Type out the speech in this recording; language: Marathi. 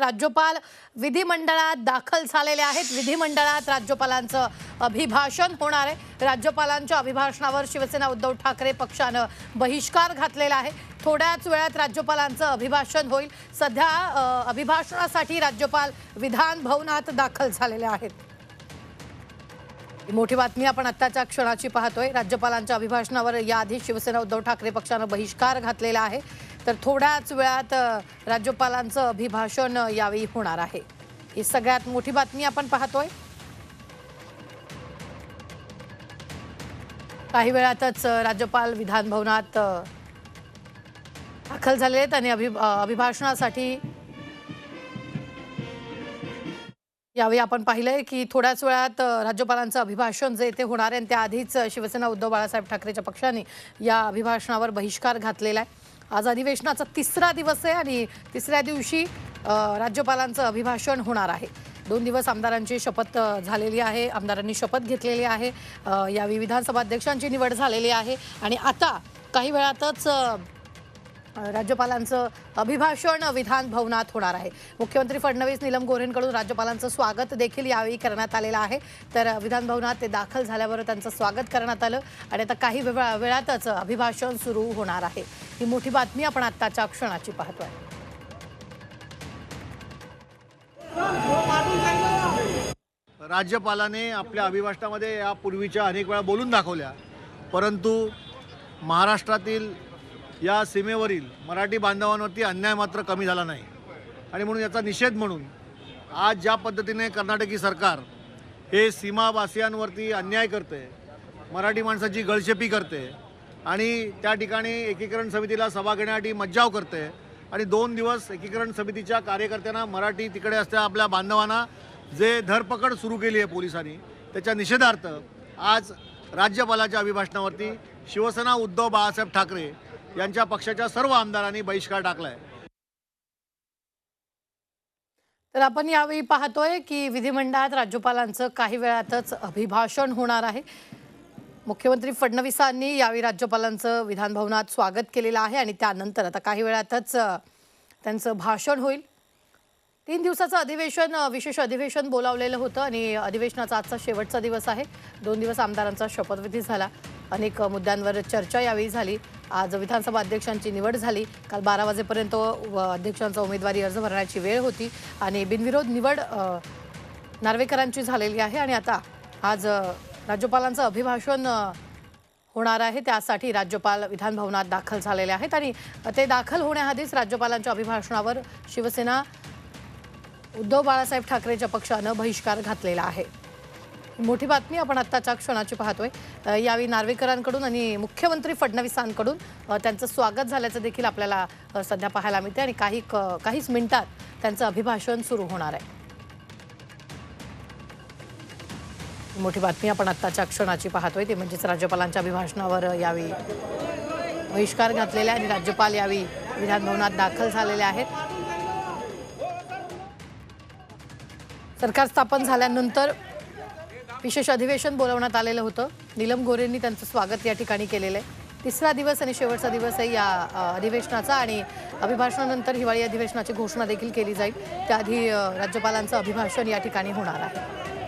राज्यपाल विधिमंडळात दाखल झालेले आहेत. विधिमंडळात राज्यपालांचं अभिभाषण होणार आहे. राज्यपालांच्या अभिभाषणावर शिवसेना उद्धव ठाकरे पक्षानं बहिष्कार घातलेला आहे. थोड्याच वेळात राज्यपालांचं अभिभाषण होईल. सध्या अभिभाषणासाठी राज्यपाल विधान भवनात दाखल झालेले आहेत. मोठी बातमी आपण आत्ताच्या क्षणाची पाहतोय. राज्यपालांच्या अभिभाषणावर याआधी शिवसेना उद्धव ठाकरे पक्षानं बहिष्कार घातलेला आहे. तर थोड्याच वेळात राज्यपालांचं अभिभाषण यावेळी होणार आहे. ही सगळ्यात मोठी बातमी आपण पाहतोय. काही वेळातच राज्यपाल विधान भवनात दाखल झालेले आहेत आणि अभि अभिभाषणासाठी यावेळी आपण पाहिलंय की थोड्याच वेळात राज्यपालांचं अभिभाषण जे ते होणार आहे आणि त्याआधीच शिवसेना उद्धव बाळासाहेब ठाकरेच्या पक्षाने या अभिभाषणावर बहिष्कार घातलेला आहे. आज अधिवेशनाचा तिसरा दिवस आहे आणि तिसऱ्या दिवशी राज्यपालांचं अभिभाषण होणार आहे. दोन दिवस आमदारांची शपथ झालेली आहे. आमदारांनी शपथ घेतलेली आहे. यावेळी विधानसभा अध्यक्षांची निवड झालेली आहे. आणि आता काही वेळातच राज्यपालांचं अभिभाषण विधान भवनात होणार आहे. मुख्यमंत्री फडणवीस नीलम गोऱ्हेंकडून राज्यपालांचं स्वागत देखील यावेळी करण्यात आलेलं आहे. तर विधान भवनात ते दाखल झाल्यावर त्यांचं स्वागत करण्यात आलं आणि आता काही वेळा वेळातच अभिभाषण सुरू होणार आहे. ही मोठी बातमी आपण आत्ताच्या क्षणाची पाहतोय. राज्यपालाने आपल्या अभिभाषणामध्ये या पूर्वीच्या अनेक वेळा बोलून दाखवल्या. परंतु महाराष्ट्रातील या सीमेवरील मराठी बांधवांवरती अन्याय मात्र कमी झाला नाही. आणि म्हणून याचा निषेध म्हणून आज ज्या पद्धतीने कर्नाटकी सरकार हे सीमावासियांवरती अन्याय करते मराठी माणसाची गळशेपी करते आणि त्या ठिकाणी एकीकरण समितीला सभा घेण्यासाठी मज्जाव करते आणि दोन दिवस एकीकरण समितीच्या कार्यकर्त्यांना मराठी तिकडे असल्या आपल्या बांधवांना जे धरपकड सुरू केली आहे पोलिसांनी त्याच्या निषेधार्थ आज राज्यपालाच्या अभिभाषणावरती शिवसेना उद्धव बाळासाहेब ठाकरे यांच्या पक्षाच्या सर्व आमदारांनी बहिष्कार टाकलाय. तर आपण यावेळी पाहतोय की विधिमंडळात राज्यपालांचं काही वेळातच अभिभाषण होणार आहे. मुख्यमंत्री फडणवीसांनी यावेळी राज्यपालांचं विधानभवनात स्वागत केलेलं आहे आणि त्यानंतर आता काही वेळातच त्यांचं भाषण होईल. तीन दिवसाचं अधिवेशन विशेष अधिवेशन बोलावलेलं होतं आणि अधिवेशनाचा आजचा शेवटचा दिवस आहे. दोन दिवस आमदारांचा शपथविधी झाला. अनेक मुद्द्यांवर चर्चा यावेळी झाली. आज विधानसभा अध्यक्षांची निवड झाली. काल बारा वाजेपर्यंत व अध्यक्षांचा उमेदवारी अर्ज भरण्याची वेळ होती आणि बिनविरोध निवड नार्वेकरांची झालेली आहे आणि आता आज राज्यपालांचं अभिभाषण होणार आहे. त्यासाठी राज्यपाल विधानभवनात दाखल झालेले आहेत आणि ते दाखल होण्याआधीच राज्यपालांच्या अभिभाषणावर शिवसेना उद्धव बाळासाहेब ठाकरेच्या पक्षानं बहिष्कार घातलेला आहे. मोठी बातमी आपण आत्ताच्या क्षणाची पाहतोय. यावेळी नार्वेकरांकडून आणि मुख्यमंत्री फडणवीसांकडून त्यांचं स्वागत झाल्याचं देखील आपल्याला सध्या पाहायला मिळते आणि काही क- काहीच मिनिटात त्यांचं अभिभाषण सुरू होणार आहे. मोठी बातमी आपण आत्ताच्या क्षणाची पाहतोय. ते म्हणजेच राज्यपालांच्या अभिभाषणावर यावेळी बहिष्कार घातलेला आहे आणि राज्यपाल यावेळी विधानभवनात दाखल झालेले आहेत. सरकार स्थापन झाल्यानंतर विशेष अधिवेशन बोलवण्यात आलेलं होतं. नीलम गोरेंनी त्यांचं स्वागत या ठिकाणी केलेलं आहे. तिसरा दिवस आणि शेवटचा दिवस आहे या अधिवेशनाचा आणि अभिभाषणानंतर हिवाळी अधिवेशनाची घोषणा देखील केली जाईल. त्याआधी राज्यपालांचं अभिभाषण या ठिकाणी होणार आहे.